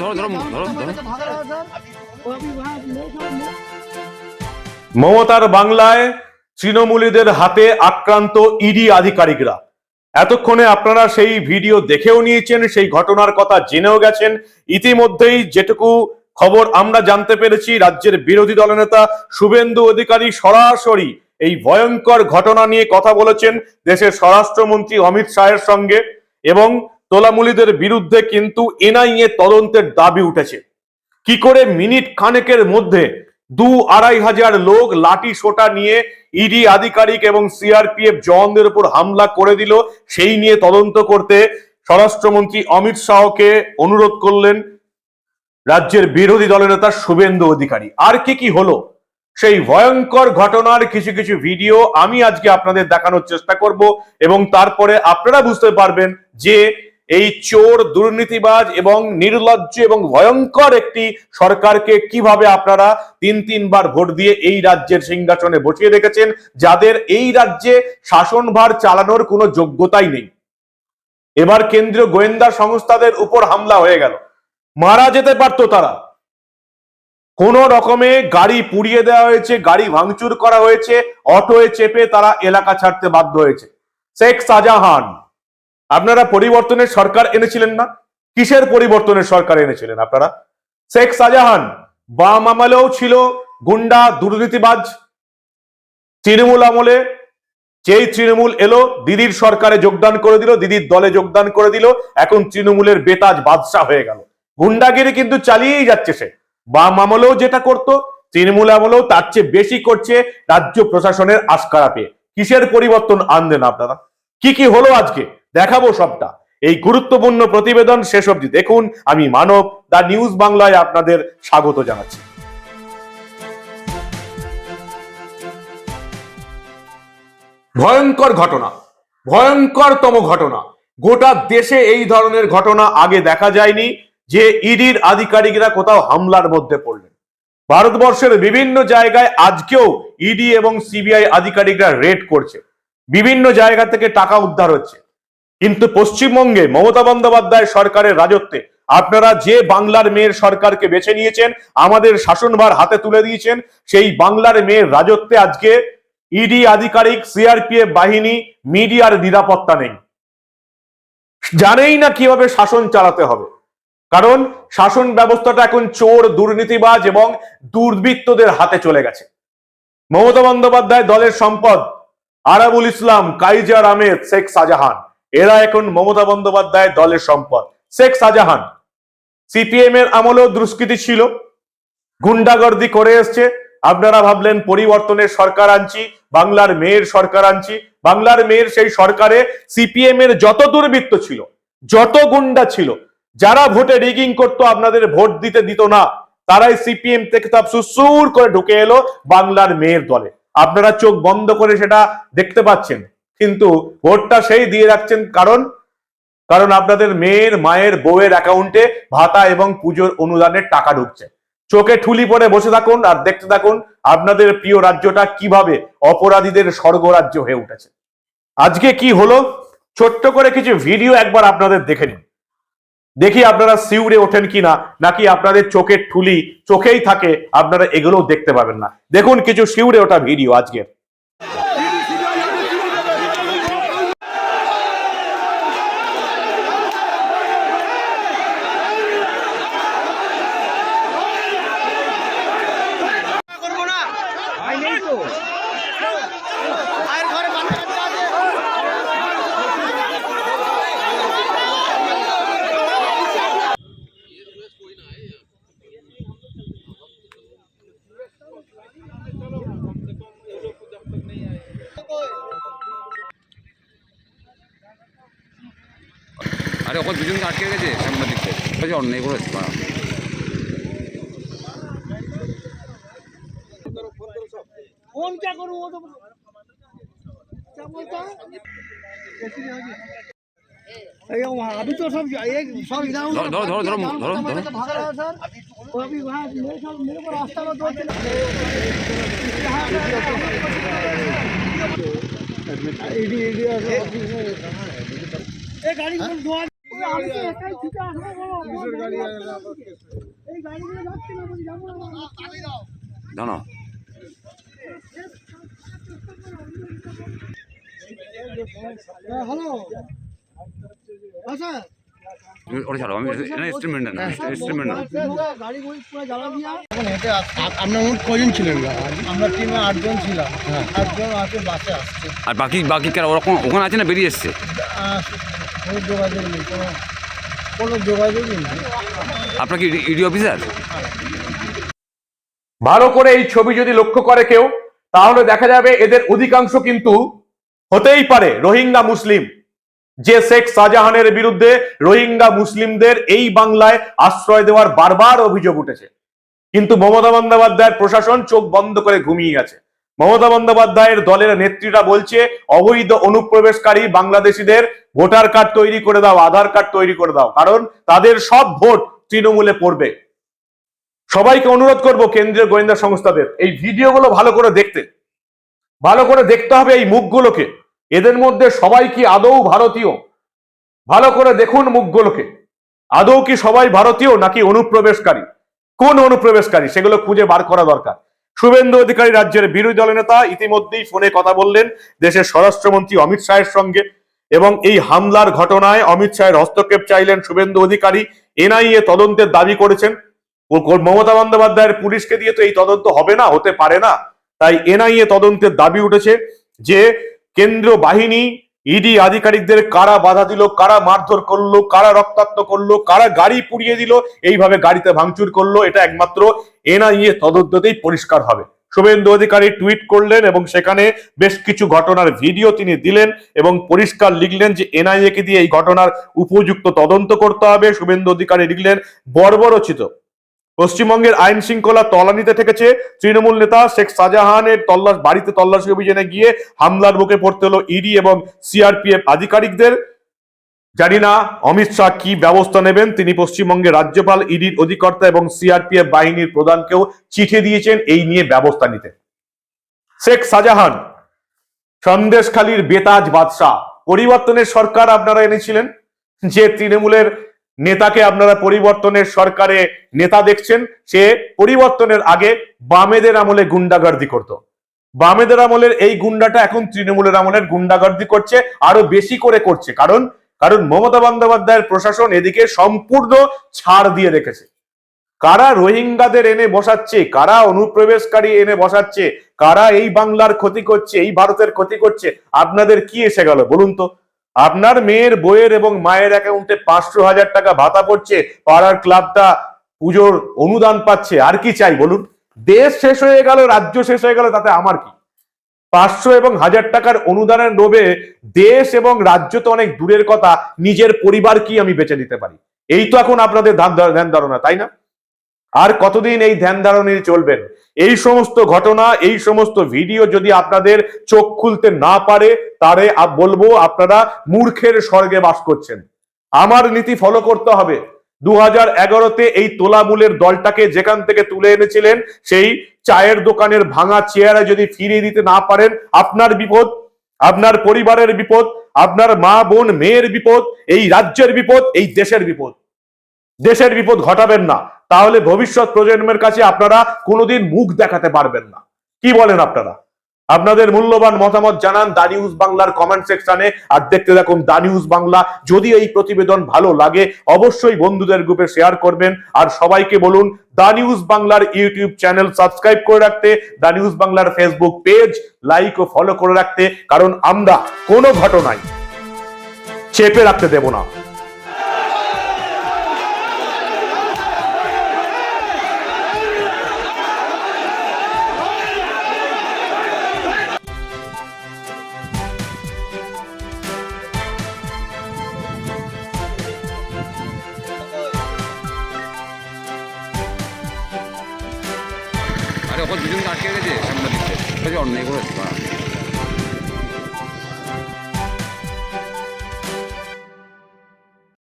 ধরো ধরো ধরো ধরো মমতার বাংলায় তৃণমূলীদের হাতে আক্রান্ত ইডি আধিকারিকরা। এতক্ষণে আপনারা সেই ভিডিও দেখেও নিয়েছেন, সেই ঘটনার কথা জেনেও গেছেন। ইতিমধ্যেই যেটুকু খবর আমরা জানতে পেরেছি, রাজ্যের বিরোধী দলনেতা শুভেন্দু অধিকারী সরাসরি এই ভয়ঙ্কর ঘটনা নিয়ে কথা বলেছেন দেশের স্বরাষ্ট্রমন্ত্রী অমিত শাহের সঙ্গে এবং তোলামুলীদের বিরুদ্ধে কিন্তু এনআইএ তদন্তের দাবি উঠেছে। কি করে মিনিট খানেকের মধ্যে দু আড়াই হাজার লোক লাঠি সোটা নিয়ে ইডি আধিকারিক এবং সিআরপিএফ জওয়ানদের উপর হামলা করে দিল, সেই নিয়ে তদন্ত করতে স্বরাষ্ট্রমন্ত্রী অমিত শাহকে অনুরোধ করলেন রাজ্যের বিরোধী দলনেতা শুভেন্দু অধিকারী। আর কি কি হলো? সেই ভয়ঙ্কর ঘটনার কিছু কিছু ভিডিও আমি আজকে আপনাদের দেখানোর চেষ্টা করব এবং তারপরে আপনারা বুঝতে পারবেন যে এই চোর, দুর্নীতিবাজ এবং নির্লজ্জ এবং ভয়ঙ্কর একটি সরকারকে কীভাবে আপনারা তিন, তিনবার ভোট দিয়ে এই রাজ্যের সিংহাসনে বসিয়ে রেখেছেন, যাদের এই রাজ্যে শাসনভার চালানোর কোনো যোগ্যতাই নেই। এবার কেন্দ্রীয় গোয়েন্দা সংস্থাদের উপর হামলা হয়ে গেল। মারা যেতে পারতো তারা। কোন রকমে গাড়ি পুড়িয়ে দেওয়া হয়েছে, গাড়ি ভাঙচুর করা হয়েছে, অটোয়ে চেপে তারা এলাকা ছাড়তে বাধ্য হয়েছে। শেখ শাহজাহান পরিবর্তনের সরকার এনেছিলেন না? কিসের পরিবর্তনের সরকার এনেছিলেন আপনারা? শেখ শাহজাহান বাম আমলেও ছিল, গুন্ডা, দুর্নীতিবাজ। তৃণমূল আমলে যেই তৃণমূল এলো, দিদির সরকারে যোগদান করে দিল, দিদির দলে যোগদান করে দিল, এখন তৃণমূলের বেতাজ বাদশাহ হয়ে গেল। গুন্ডাগিরি কিন্তু চালিয়েই যাচ্ছে সে। বাম আমলেও যেটা করতো, তৃণমূল আমলেও তার চেয়ে বেশি করছে রাজ্য প্রশাসনের আস্কারা পেয়ে কিসের পরিবর্তন আনলেন আপনারা? কি কি হলো আজকে? দেখাবো সবটা। এই গুরুত্বপূর্ণ প্রতিবেদন শেষ অবধি দেখুন। আমি মানব, দা নিউজ বাংলায় আপনাদের স্বাগত জানাচ্ছি। ভয়ঙ্কর ঘটনা, ভয়ঙ্করতম ঘটনা। গোটা দেশে এই ধরনের ঘটনা আগে দেখা যায়নি, যে ইডির আধিকারিকরা কোথাও হামলার মধ্যে পড়লেন। ভারতবর্ষের বিভিন্ন জায়গায় আজকেও ইডি এবং সিবিআই আধিকারিকরা রেড করছে। বিভিন্ন জায়গা থেকে টাকা উদ্ধার হচ্ছে। কিন্তু পশ্চিমবঙ্গে মমতা বন্দ্যোপাধ্যায় সরকারের রাজত্বে, আপনারা যে বাংলার মেয়ের সরকারকে বেছে নিয়েছেন, আমাদের শাসনভার হাতে তুলে দিয়েছেন, সেই বাংলার মেয়ের রাজত্বে আজকে ইডি আধিকারিক সিআরপিএফ বাহিনী, মিডিয়ার নিরাপত্তা নেই। জানেই না কীভাবে শাসন চালাতে হবে। কারণ শাসন ব্যবস্থাটা এখন চোর, দুর্নীতিবাজ এবং দুর্বৃত্তদের হাতে চলে গেছে। মমতা বন্দ্যোপাধ্যায় দলের সম্পদ, আরাবুল ইসলাম, কাইজার আহমেদ, শেখ শাহজাহান। এরা এখন মমতা বন্দ্যোপাধ্যায় দলের সম্পদ। শেখ শাহজাহান সিপিএম এর আমলেও দুষ্কৃতি ছিল। গুন্ডাগর্দি করে এসছে। আপনারা ভাবলেন পরিবর্তনের সরকার আনছি, বাংলার মেয়ের সরকার আনছি। বাংলার মেয়ের সেই সরকারে সিপিএম এর যত দুর্বৃত্ত ছিল, যত গুন্ডা ছিল, যারা ভোটে রিগিং করতো আপনাদের ভোট দিতে দিত না, তারাই সিপিএম থেকে সব সুসুর করে ঢুকে এলো বাংলার মেয়ের দলে। আপনারা চোখ বন্ধ করে সেটা দেখতে পাচ্ছেন। কিন্তু ভোটটা সেই দিয়ে রাখছেন কারণ কারণ আপনাদের মেয়ের, মায়ের বউয়ের অ্যাকাউন্টে ভাতা এবং পুজোর অনুদানের টাকা ঢুকছে। চোখে ঠুলি পরে বসে থাকুন আর দেখতে থাকুন আপনাদের প্রিয় রাজ্যটা কীভাবে অপরাধীদের স্বর্গরাজ্য হয়ে উঠেছে। আজকে কি হলো? ছোট্ট করে কিছু ভিডিও একবার আপনাদের দেখে নিন। দেখি আপনারা সিউড়ে ওঠেন কিনা, নাকি আপনাদের চোখের ঠুলি চোখেই থাকে, আপনারা এগুলোও দেখতে পাবেন না। দেখুন কিছু সিউড়ে ওঠা ভিডিও আজকের করব না ভাই নেই তো মায়ের ঘরে বাচ্চা কাচ্চা আছে আরে ওখানে দুজনকে আটকে গেছে সাংবাদিকদের। বলছে অন্যায় করেছে বা ফোন করব अभी तो सब एक सब इधर उधर धरो, धरो, धरो, भाग धरो, गया, धरो, तो भाग रहा है सर वो अभी वहाँ मेरे साथ मेरे को रास्ता में दो तीन ईडी ईडी एक गाड़ी में दो आदमी- আমি তো একাই ছুটে আসবো বলো, আমার গাড়ি যাচ্ছে না। এই গাড়িগুলো যাচ্ছে না বলি যাবো না জানো হ্যাঁ, হ্যালো। আচ্ছা। ওটা ছাড়ো আমি ইনস্ট্রুমেন্ট না ইনস্ট্রুমেন্ট না। গাড়ি গুড়ি পুরো জ্বালা দিয়া। এখন হেঁটে আপনার মোট কজন ছিলেন? আমরা টিমে আটজন ছিলাম। আটজন আছে বাসে আসছে। আর বাকি বাকি কারা ওরকম ওখানে আছে না বেরিয়ে এসছে? কোনো যোগাযোগ নেই কোনো কোনো যোগাযোগই নেই। আপনার কি ইডি অফিসার? ভালো করে এই ছবি যদি লক্ষ্য করে কেউ তাহলে দেখা যাবে এদের অধিকাংশ কিন্তু হতেই পারে রোহিঙ্গা মুসলিম। যে শেখ শাহজাহানের বিরুদ্ধে রোহিঙ্গা মুসলিমদের এই বাংলায় আশ্রয় দেওয়ার বারবার অভিযোগ উঠেছে। কিন্তু মমতা বন্দ্যোপাধ্যায়ের প্রশাসন চোখ বন্ধ করে ঘুমিয়ে গেছে মমতা বন্দ্যোপাধ্যায়ের দলের নেত্রীরা বলছে, অবৈধ অনুপ্রবেশকারী বাংলাদেশিদের ভোটার কার্ড তৈরি করে দাও, আধার কার্ড তৈরি করে দাও, কারণ তাদের সব ভোট তৃণমূলে পড়বে। সবাইকে অনুরোধ করব কেন্দ্রীয় গোয়েন্দা সংস্থাদের, এই ভিডিওগুলো ভালো করে দেখতে। ভালো করে দেখতে হবে এই মুখগুলোকে। এদের মধ্যে সবাই কি আদৌ ভারতীয়? ভালো করে দেখুন মুখগুলোকে। আদৌ কি সবাই ভারতীয় নাকি অনুপ্রবেশকারী? কোন অনুপ্রবেশকারী? সেগুলো খুঁজে বার করা দরকার। শুভেন্দু অধিকারী রাজ্যের বিরোধী দলনেতা ইতিমধ্যেই ফোনে কথা বললেন দেশের স্বরাষ্ট্রমন্ত্রী অমিত শাহের সঙ্গে এবং এই হামলার ঘটনায় অমিত শাহের হস্তক্ষেপ চাইলেন শুভেন্দু অধিকারী। এনআইএ তদন্তের দাবি করেছেন। মমতা বন্দ্যোপাধ্যায়ের পুলিশকে দিয়ে তো এই তদন্ত হবে না, হতে পারে না। তাই এনআইএ তদন্তের দাবি উঠেছে যে কেন্দ্রীয় বাহিনী ইডি আধিকারিকদের কারা বাধা দিল, কারা মারধর করল, কারা রক্তাক্ত করল, কারা গাড়ি পুড়িয়ে দিল, এইভাবে গাড়িতে ভাঙচুর করল, এটা একমাত্র এনআইএ তদন্ততেই পরিষ্কার হবে। শুভেন্দু অধিকারী টুইট করলেন এবং সেখানে বেশ কিছু ঘটনার ভিডিও তিনি দিলেন এবং পরিষ্কার লিখলেন যে এনআইএ কে দিয়ে এই ঘটনার উপযুক্ত তদন্ত করতে হবে। শুভেন্দু অধিকারী লিখলেন, বর্বরচিত। পশ্চিমবঙ্গের আইন শৃঙ্খলা তলানিতে ঠেকেছে তৃণমূল নেতা শেখ শাহজাহানের তল্লাশ, বাড়িতে তল্লাশি অভিযানে গিয়ে হামলার মুখে পড়তে হলো ইডি এবং সিআরপিএফ আধিকারিকদের। জানি না অমিত শাহ কি ব্যবস্থা নেবেন, তিনি পশ্চিমবঙ্গের রাজ্যপাল, ইডির অধিকর্তা এবং সিআরপিএফ বাহিনীর প্রধানকেও চিঠি দিয়েছেন এই নিয়ে ব্যবস্থা নিতে। শেখ শাহজাহান, সন্দেশখালীর বেতাজ বাদশাহ, পরিবর্তনের সরকার আপনারা এনেছিলেন, যে তৃণমূলের নেতাকে আপনারা পরিবর্তনের সরকারে নেতা দেখছেন, সে পরিবর্তনের আগে বামেদের আমলে গুন্ডাগার্দি করত। বামেদের আমলের এই গুন্ডাটা এখন তৃণমূলের আমলের গুন্ডাগার্দি করছে, আরও বেশি করে করছে। কারণ কারণ মমতা বন্দ্যোপাধ্যায়ের প্রশাসন এদিকে সম্পূর্ণ ছাড় দিয়ে রেখেছে। কারা রোহিঙ্গাদের এনে বসাচ্ছে, কারা অনুপ্রবেশকারী এনে বসাচ্ছে, কারা এই বাংলার ক্ষতি করছে, এই ভারতের ক্ষতি করছে, আপনাদের কি এসে গেল? বলুন তো। আপনার মেয়ের বইয়ের এবং মায়ের অ্যাকাউন্টে পাঁচশো হাজার টাকা ভাতা পড়ছে, পাড়ার ক্লাবটা পুজোর অনুদান পাচ্ছে, আর কি চাই বলুন? দেশ শেষ হয়ে গেল, রাজ্য শেষ হয়ে গেল, তাতে আমার কি? পাঁচশো এবং হাজার টাকার অনুদানের লোভে দেশ এবং রাজ্য তো অনেক দূরের কথা, নিজের পরিবার কি আমি বেঁচে নিতে পারি? এই তো এখন আপনাদের ধ্যান ধারণা, তাই না? আর কতদিন এই ধ্যান ধারণে চলবেন? এই সমস্ত ঘটনা, এই সমস্ত ভিডিও যদি আপনাদের চোখ খুলতে না পারে, তারে বলব আপনারা মূর্খের স্বর্গে বাস করছেন। আমার নীতি ফলো করতে হবে। দু হাজার এগারোতে এই তোলামূলের দলটাকে যেখান থেকে তুলে এনেছিলেন, সেই চায়ের দোকানের ভাঙা চেয়ারে যদি ফিরিয়ে দিতে না পারেন, আপনার বিপদ, আপনার পরিবারের বিপদ, আপনার মা, বোন, মেয়ের বিপদ, এই রাজ্যের বিপদ, এই দেশের বিপদ। দেশের বিপদ ঘটাবেন না। তাহলে ভবিষ্যৎ প্রজন্মের কাছে আপনারা কোনোদিন মুখ দেখাতে পারবেন না। কি বলেন আপনারা? আপনাদের মূল্যবান মতামত জানান দা নিউজ বাংলার কমেন্ট সেকশনে, আর দেখতে থাকুন দা নিউজ বাংলা। যদি এই প্রতিবেদন ভালো লাগে, অবশ্যই বন্ধুদের গ্রুপে শেয়ার করবেন, আর সবাইকে বলুন, দা নিউজ বাংলার ইউটিউব চ্যানেল সাবস্ক্রাইব করে রাখতে, দা নিউজ বাংলার ফেসবুক পেজ লাইক ও ফলো করে রাখতে, কারণ আমরা কোনো ঘটনায় চেপে রাখতে দেব না। ওখানে দুজনকে আটকে গেছে সাংবাদিকদের অন্যায় বাড়া।